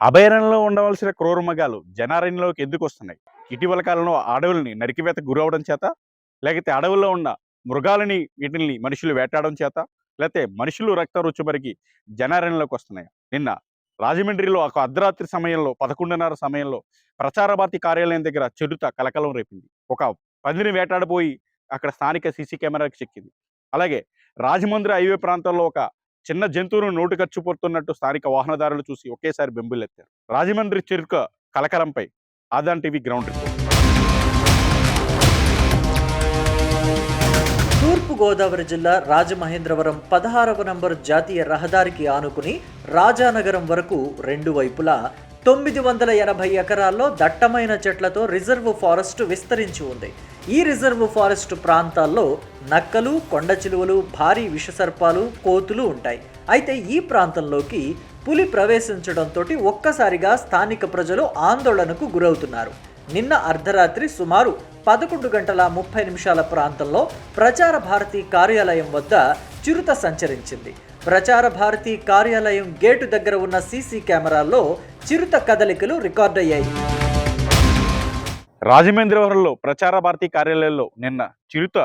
అభయారణ్యంలో ఉండవలసిన క్రూర మృగాలు జనారణ్యంలోకి ఎందుకు వస్తున్నాయి? ఇటీవల కాలంలో అడవుల్ని నరికివేత గురవడం చేత లేకపోతే అడవుల్లో ఉన్న మృగాలని వీటిని మనుషులు వేటాడడం చేత లేకపోతే మనుషులు రక్త రుచిమరికి జనారణ్యంలోకి వస్తున్నాయి? నిన్న రాజమండ్రిలో ఒక అర్ధరాత్రి సమయంలో పదకొండున్నర సమయంలో ప్రచార భారతి కార్యాలయం దగ్గర చెడుత కలకలం రేపింది. ఒక పందిని వేటాడబోయి అక్కడ స్థానిక సీసీ కెమెరాకి చెక్కింది. అలాగే రాజమండ్రి హైవే ప్రాంతంలో ఒక చిన్న జంతువును నోటు ఖర్చు స్థానిక వాహనదారులు చూసి ఒకేసారి బెంబులెత్తారు. రాజమండ్రి చిరుక కలకలంపై ఆదాన్ టీవీ గ్రౌండ్ రిపోర్ట్. తూర్పు గోదావరి జిల్లా రాజమహేంద్రవరం పదహారవ నంబర్ జాతీయ రహదారికి ఆనుకుని రాజానగరం వరకు రెండు వైపులా తొమ్మిది వందల ఎనభై ఎకరాల్లో దట్టమైన చెట్లతో రిజర్వ్ ఫారెస్ట్ విస్తరించి ఉంది. ఈ రిజర్వ్ ఫారెస్ట్ ప్రాంతాల్లో నక్కలు కొండ చిలువలు భారీ విషసర్పాలు కోతులు ఉంటాయి. అయితే ఈ ప్రాంతంలోకి పులి ప్రవేశించడంతో ఒక్కసారిగా స్థానిక ప్రజలు ఆందోళనకు గురవుతున్నారు. నిన్న అర్ధరాత్రి సుమారు పదకొండు గంటల ముప్పై నిమిషాల ప్రాంతంలో ప్రచార భారతి కార్యాలయం వద్ద చిరుత సంచరించింది. ప్రచార భారతి కార్యాలయం గేటు దగ్గర ఉన్న సీసీ కెమెరాల్లో చిరుత కదలికలు రికార్డయ్యాయి. రాజమేంద్రవరంలో ప్రచార భారతి కార్యాలయంలో నిన్న చిరుత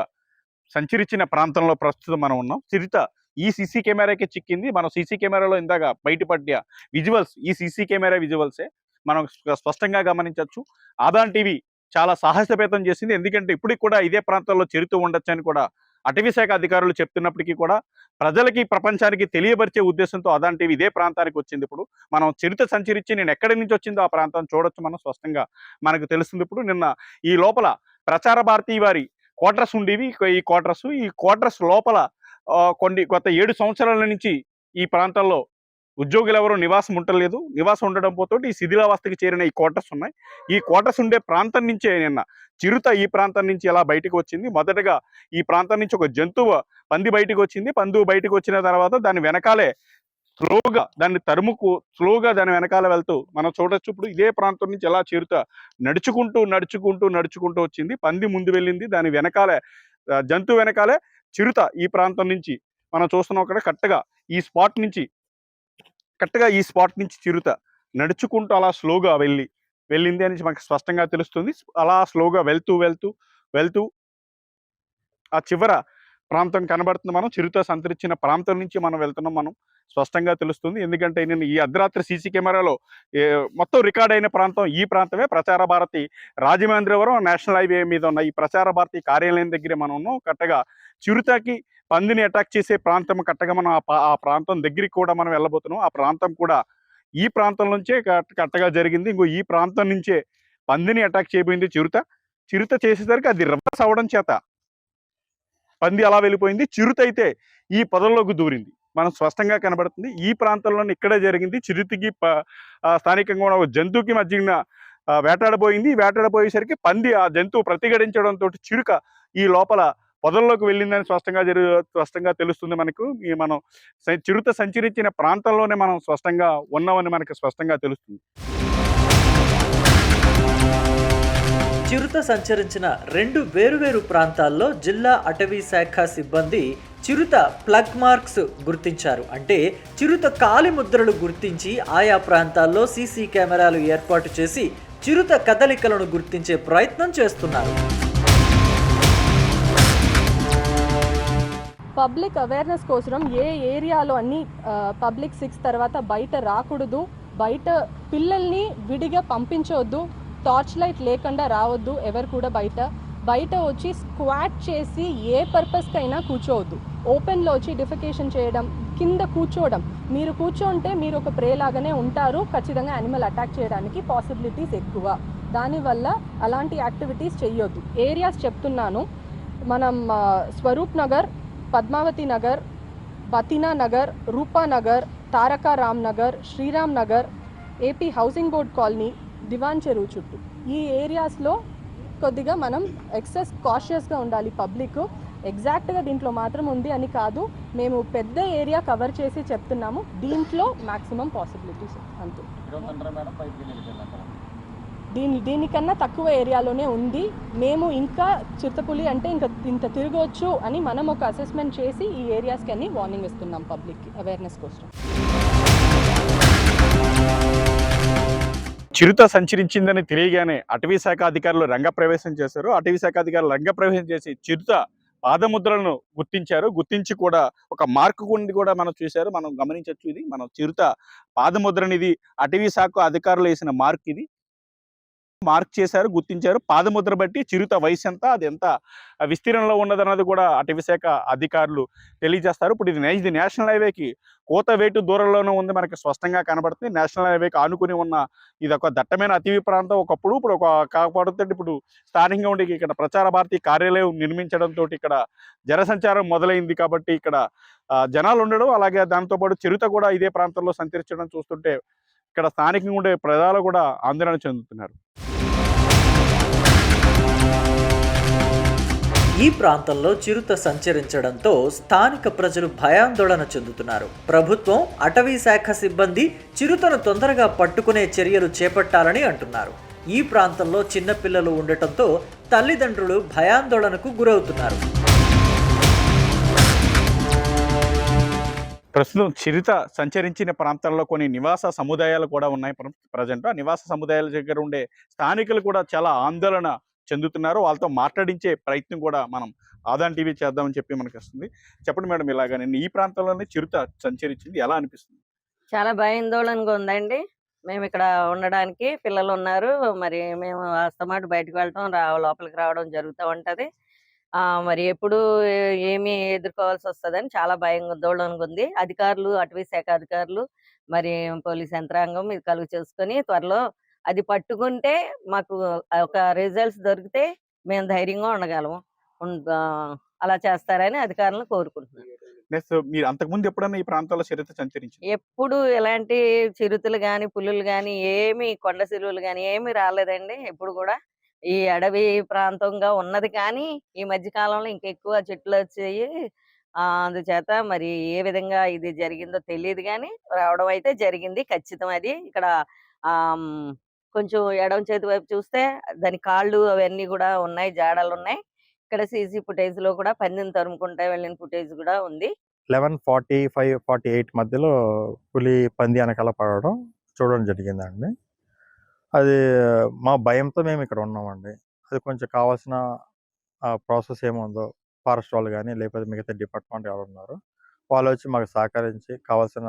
సంచరించిన ప్రాంతంలో ప్రస్తుతం మనం ఉన్నాం. చిరుత ఈ సీసీ కెమెరాకి చిక్కింది. మనం సీసీ కెమెరాలో ఇందాక బయటపడ్డ విజువల్స్ ఈ సీసీ కెమెరా విజువల్సే మనం స్పష్టంగా గమనించవచ్చు ఆదాన్ టీవీ చాలా సాహసపేతం చేసింది. ఎందుకంటే ఇప్పటికి కూడా ఇదే ప్రాంతంలో చిరుత ఉండొచ్చని కూడా అటవీ శాఖ అధికారులు చెప్తున్నప్పటికీ కూడా ప్రజలకి ప్రపంచానికి తెలియపరిచే ఉద్దేశంతో అదాన్ టీవీ ఇదే ప్రాంతానికి వచ్చింది. ఇప్పుడు మనం చరిత సంచరించి నేను ఎక్కడి నుంచి వచ్చిందో ఆ ప్రాంతం చూడొచ్చు మనం స్పష్టంగా మనకు తెలుస్తుంది. ఇప్పుడు నిన్న ఈ లోపల ప్రచార భారతి వారి క్వార్టర్స్ ఉండేవి. ఈ క్వార్టర్స్ ఈ క్వార్టర్స్ లోపల కొన్ని గత ఏడు సంవత్సరాల నుంచి ఈ ప్రాంతంలో ఉద్యోగులు ఎవరు నివాసం ఉండలేదు. నివాసం ఉండడంతో ఈ శిథిలావస్థకి చేరిన ఈ క్వార్టర్స్ ఉన్నాయి. ఈ క్వార్టర్స్ ఉండే ప్రాంతం నుంచే నిన్న చిరుత ఈ ప్రాంతం నుంచి ఎలా బయటకు వచ్చింది. మొదటగా ఈ ప్రాంతం నుంచి ఒక జంతువు పంది బయటకు వచ్చింది. పందువు బయటకు వచ్చిన తర్వాత దాని వెనకాలే స్లోగా దాన్ని తరుముకు స్లోగా దాని వెనకాల వెళ్తూ మనం చూడొచ్చు. ఇప్పుడు ఇదే ప్రాంతం నుంచి ఎలా చిరుత నడుచుకుంటూ నడుచుకుంటూ నడుచుకుంటూ వచ్చింది. పంది ముందు వెళ్ళింది. దాని వెనకాలే జంతువు వెనకాలే చిరుత ఈ ప్రాంతం నుంచి మనం చూస్తున్నాం అక్కడ. కరెక్ట్గా ఈ స్పాట్ నుంచి కరెక్ట్గా ఈ స్పాట్ నుంచి చిరుత నడుచుకుంటూ అలా స్లోగా వెళ్ళి వెళ్ళింది అని మనకు స్పష్టంగా తెలుస్తుంది. అలా స్లోగా వెళ్తూ వెళ్తూ వెళ్తూ ఆ చివర ప్రాంతం కనబడుతుంది మనం. చిరుత సంతరించిన ప్రాంతం నుంచి మనం వెళ్తున్నాం మనం. స్పష్టంగా తెలుస్తుంది. ఎందుకంటే నేను ఈ అర్ధరాత్రి సీసీ కెమెరాలో మొత్తం రికార్డ్ అయిన ప్రాంతం ఈ ప్రాంతమే. ప్రచార భారతి రాజమహేంద్రవరం నేషనల్ హైవే మీద ఉన్న ఈ ప్రచార భారతి కార్యాలయం దగ్గర మనం ఉన్నాం. కరెక్ట్గా చిరుతకి పందిని అటాక్ చేసే ప్రాంతం కట్టగా మనం ఆ పా- ఆ ప్రాంతం దగ్గరికి కూడా మనం వెళ్ళబోతున్నాం. ఆ ప్రాంతం కూడా ఈ ప్రాంతం నుంచే కట్టగా జరిగింది. ఇంకో ఈ ప్రాంతం నుంచే పందిని అటాక్ చేయబోయింది చిరుత. చిరుత చేసేసరికి అది రివర్స్ అవడం చేత పంది అలా వెళ్ళిపోయింది. చిరుత అయితే ఈ పొదల్లోకి దూరింది. మనం స్పష్టంగా కనబడుతుంది. ఈ ప్రాంతంలోనే ఇక్కడే జరిగింది. చిరుతకి ప- స్థానికంగా ఉన్న ఒక జంతువుకి మధ్యన వేటాడబోయింది. వేటాడబోయేసరికి పంది ఆ జంతువు ప్రతిఘటించడంతో చిరుక ఈ లోపల పొదల్లోకి వెళ్ళిందని స్పష్టంగా జరు స్పష్టంగా తెలుస్తుంది మనకు. ఈ మనం చిరుత సంచరించిన ప్రాంతంలోనే మనం స్పష్టంగా ఉన్నామని మనకు స్పష్టంగా తెలుస్తుంది. చిరుత సంచరించిన రెండు వేరువేరు ప్రాంతాల్లో జిల్లా అటవీ శాఖ సిబ్బంది చిరుత ప్లగ్ మార్క్స్ గుర్తించారు. అంటే చిరుత కాలి ముద్రలు గుర్తించి ఆయా ప్రాంతాల్లో సీసీ కెమెరాలు ఏర్పాటు చేసి చిరుత కదలికలను గుర్తించే ప్రయత్నం చేస్తున్నారు. పబ్లిక్ అవేర్నెస్ కోసం ఏ ఏరియాలో అన్ని పబ్లిక్ సిక్స్ తర్వాత బయట రాకూడదు. బయట పిల్లల్ని విడిగా పంపించవద్దు టార్చ్ లైట్ లేకుండా రావద్దు ఎవరు కూడా బయట. బయట వచ్చి స్క్వాట్ చేసి ఏ పర్పస్కైనా కూర్చోవద్దు. ఓపెన్లో వచ్చి డిఫికేషన్ చేయడం కింద కూర్చోవడం. మీరు కూర్చోంటే మీరు ఒక ప్రేలాగానే ఉంటారు. ఖచ్చితంగా యానిమల్ అటాక్ చేయడానికి పాసిబిలిటీస్ ఎక్కువ. దానివల్ల అలాంటి యాక్టివిటీస్ చెయ్యొద్దు. ఏరియాస్ చెప్తున్నాను. మనం Swaroop Nagar Padmavathi Nagar Bathina Nagar Rupanagar Taraka Ram Nagar Sriram Nagar AP housing board colony Diwan Cheruvu చుట్టూ. ఈ ఏరియాస్లో కొద్దిగా మనం ఎక్సెస్ కాషియస్గా ఉండాలి. పబ్లిక్ ఎగ్జాక్ట్గా దీంట్లో మాత్రం ఉంది అని కాదు. మేము పెద్ద ఏరియా కవర్ చేసి చెప్తున్నాము. దీంట్లో మ్యాక్సిమం పాసిబిలిటీస్ అంతే. దీని దీనికన్నా తక్కువ ఏరియాలోనే ఉంది. మేము ఇంకా చిరుతపులి అంటే ఇంకా ఇంత తిరగవచ్చు అని మనం ఒక అసెస్మెంట్ చేసి ఈ ఏరియాస్కి అన్ని వార్నింగ్ ఇస్తున్నాం పబ్లిక్కి అవేర్నెస్ కోసం. చిరుత సంచరించిందని తెలియగానే అటవీ శాఖ అధికారులు రంగప్రవేశం చేశారు. అటవీ శాఖ అధికారులు రంగప్రవేశం చేసి చిరుత పాదముద్రలను గుర్తించారు. గుర్తించి కూడా ఒక మార్క్ కుండి కూడా మనం చూశారు. మనం గమనించవచ్చు ఇది. మనం చిరుత పాదముద్రని ఇది అటవీ శాఖ అధికారులు వేసిన మార్క్ ఇది. మార్క్ చేశారు గుర్తించారు. పాదముద్ర బట్టి చిరుత వయసు ఎంత అది ఎంత విస్తీర్ణంలో ఉన్నదన్నది కూడా అటవీశాఖ అధికారులు తెలియజేస్తారు. ఇప్పుడు ఇది ఇది నేషనల్ హైవేకి కోతవేటు దూరంలోనే ఉంది మనకి స్పష్టంగా కనబడుతుంది. నేషనల్ హైవేకి ఆనుకుని ఉన్న ఇది ఒక దట్టమైన అటవీ ప్రాంతం. ఒకప్పుడు ఇప్పుడు ఒక కాకపోతే ఇప్పుడు స్థానికంగా ఉండి ఇక్కడ ప్రచార భారతి కార్యాలయం నిర్మించడంతో ఇక్కడ జనసంచారం మొదలైంది కాబట్టి ఇక్కడ జనాలు ఉండడం అలాగే దాంతో పాటు చిరుత కూడా ఇదే ప్రాంతంలో సంచరించడం చూస్తుంటే ఇక్కడ స్థానికంగా ఉండే ప్రజలు కూడా ఆందోళన చెందుతున్నారు. ఈ ప్రాంతంలో చిరుత సంచరించడంతో స్థానిక ప్రజలు భయాందోళన చెందుతున్నారు. ప్రభుత్వం అటవీ శాఖ సిబ్బంది చిరుతను తొందరగా పట్టుకునే చర్యలు చేపట్టాలని అంటున్నారు. ఈ ప్రాంతంలో చిన్నపిల్లలు ఉండటంతో తల్లిదండ్రులు భయాందోళనకు గురవుతున్నారు. ప్రస్తుతం చిరుత సంచరించిన ప్రాంతాల్లో కొన్ని నివాస సముదాయాలు కూడా ఉన్నాయి. ప్రజెంట్ ఆ నివాస సముదాయాల దగ్గర ఉండే స్థానికులు కూడా చాలా ఆందోళన చెందుతున్నారు. వాళ్ళతో మాట్లాడించే ప్రయత్నం కూడా మనం ఆదాన్ టీవీ చేద్దామని చెప్పి మనకి వస్తుంది చెప్పండి మేడం ఇలాగా నేను ఈ ప్రాంతంలోనే చిరుత సంచరించింది ఎలా అనిపిస్తుంది? చాలా భయాందోళనగా ఉందండి. మేము ఇక్కడ ఉండడానికి పిల్లలు ఉన్నారు. మరి మేము అస్తమాటు బయటకు వెళ్ళటం రా లోపలికి రావడం జరుగుతూ ఉంటుంది. మరి ఎప్పుడు ఏమి ఎదుర్కోవాల్సి వస్తుందని చాలా భయాందోళనగా ఉంది. అధికారులు అటవీ శాఖ అధికారులు మరి పోలీస్ యంత్రాంగం ఇది కలుగు చేసుకొని త్వరలో అది పట్టుకుంటే మాకు ఒక రిజల్ట్స్ దొరికితే మేము ధైర్యంగా ఉండగలము. అలా చేస్తారని అధికారులను కోరుకుంటున్నాను. నెక్స్ట్ మీరు అంతకుముందు ఎప్పుడైనా ఈ ప్రాంతాల్లో చిరుత సంచరించింది? ఎప్పుడు ఎలాంటి చిరుతలు గాని పులులు గాని ఏమి కొండ సిరువులు గాని ఏమి రాలేదండి. ఎప్పుడు కూడా ఈ అడవి ప్రాంతంగా ఉన్నది కానీ ఈ మధ్య కాలంలో ఇంకా ఎక్కువ చెట్లు వచ్చాయి. అందుచేత మరి ఏ విధంగా ఇది జరిగిందో తెలియదు కానీ రావడం అయితే జరిగింది. ఖచ్చితం అది. ఇక్కడ కొంచెం ఎడమ చేతి వైపు చూస్తే దాని కాళ్ళు అవన్నీ కూడా ఉన్నాయి జాడలు ఉన్నాయి ఇక్కడ సీసీ ఫుటేజ్లో కూడా పందిని తరుముకుంటా వెళ్ళిన ఫుటేజ్ కూడా ఉంది. Eleven forty five forty eight మధ్యలో పులి పంది వెనకాల పడడం చూడడం జరిగిందండి. అది మా భయంతో మేము ఇక్కడ ఉన్నామండి. అది కొంచెం కావాల్సిన ప్రాసెస్ ఏముందో ఫారెస్ట్ వాళ్ళు కానీ లేకపోతే మిగతా డిపార్ట్మెంట్ ఎవరు ఉన్నారు వాళ్ళు వచ్చి మాకు సహకరించి కావాల్సిన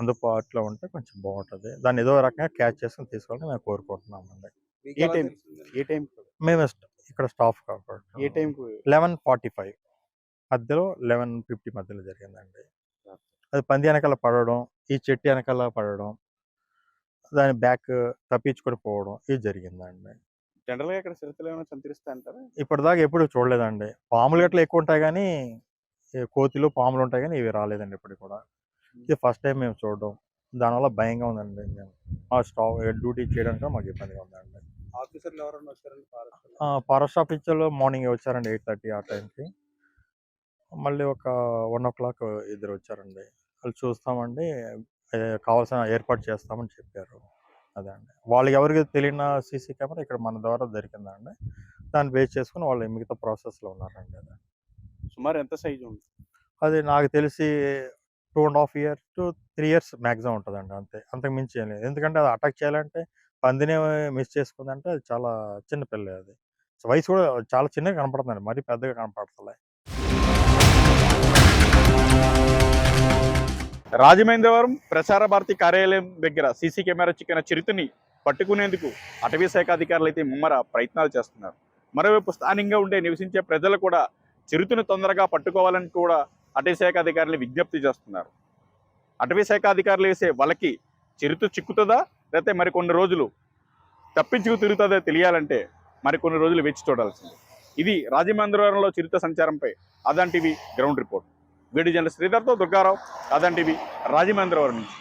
అందుబాటులో ఉంటే కొంచెం బాగుంటుంది. దాన్ని ఏదో రకంగా క్యాచ్ చేసుకుని తీసుకోవాలని మేము కోరుకుంటున్నామండి. ఏ టైం ఏ టైం మేము ఇక్కడ స్టాఫ్ ఏ కాబట్టి టైం లెవెన్ ఫార్టీ ఫైవ్. మధ్యలో లెవెన్ ఫిఫ్టీ మధ్యలో జరిగిందండి. అది పంది వెనకాల పడడం ఈ చెట్టు వెనకాల పడడం దాని బ్యాక్ తప్పించుకొని పోవడం ఇది జరిగిందండి. జనరల్గా ఇక్కడ చిరుతలు ఏమైనా సంచరిస్తా అంటారా ఇప్పటిదాకా ఎప్పుడు చూడలేదండి. పాములు గట్ల ఎక్కువ ఉంటాయి కానీ కోతులు పాములు ఉంటాయి కానీ ఇవి రాలేదండి ఇప్పటికి కూడా. ఇది ఫస్ట్ టైం మేము చూడడం. దానివల్ల భయంగా ఉందండి. మేము మా స్టాఫ్ డ్యూటీ చేయడానికి మాకు ఇబ్బందిగా ఉందండి. ఆఫీసర్లు ఎవరైనా వచ్చారండి ఫారెస్ట్ ఆఫీసర్లో మార్నింగ్ వచ్చారండి ఎయిట్ థర్టీ ఆ టైంకి. మళ్ళీ ఒక వన్ ఓ క్లాక్ ఇద్దరు వచ్చారండి. వాళ్ళు చూస్తామండి కావాల్సిన ఏర్పాటు చేస్తామని చెప్పారు. అదే అండి. వాళ్ళకి ఎవరికి తెలియని సీసీ కెమెరా ఇక్కడ మన ద్వారా దొరికిందండి. దాన్ని బేస్ చేసుకుని వాళ్ళు మిగతా ప్రాసెస్లో ఉన్నారండి అది. సుమారు ఎంత సైజు ఉంది? అది నాకు తెలిసి two and half year to three years maximum ఉంటుందండి అంతే. అంతకు మించి ఏం లేదు. ఎందుకంటే అది అటాక్ చేయాలంటే పందినే మిస్ చేసుకుందంటే అది చాలా చిన్న పిల్ల అది. వయసు కూడా చాలా చిన్నగా కనపడుతుందండి. మరీ పెద్దగా కనపడతలే. రాజమహేంద్రవరం ప్రసార భారతి కార్యాలయం దగ్గర సీసీ కెమెరా చిక్కిన చిరుతని పట్టుకునేందుకు అటవీ శాఖ అధికారులు అయితే ముమ్మర ప్రయత్నాలు చేస్తున్నారు. మరోవైపు స్థానికంగా ఉండే నివసించే ప్రజలు కూడా చిరుతను తొందరగా పట్టుకోవాలని కూడా అటవీ శాఖ అధికారులు విజ్ఞప్తి చేస్తున్నారు. అటవీ శాఖ అధికారులు వేసే వలకి చిరుత చిక్కుతుందా? లేకపోతే మరికొన్ని రోజులు తప్పించుకు తిరుగుతుందో తెలియాలంటే మరికొన్ని రోజులు వేచి చూడాల్సింది. ఇది రాజమహేంద్రవరంలో చిరుత సంచారంపై అదాంటివి గ్రౌండ్ రిపోర్ట్. వీడియో జర్నలిస్ట్ శ్రీధర్తో దుర్గారావు అదాంటివి రాజమహేంద్రవరం నుంచి.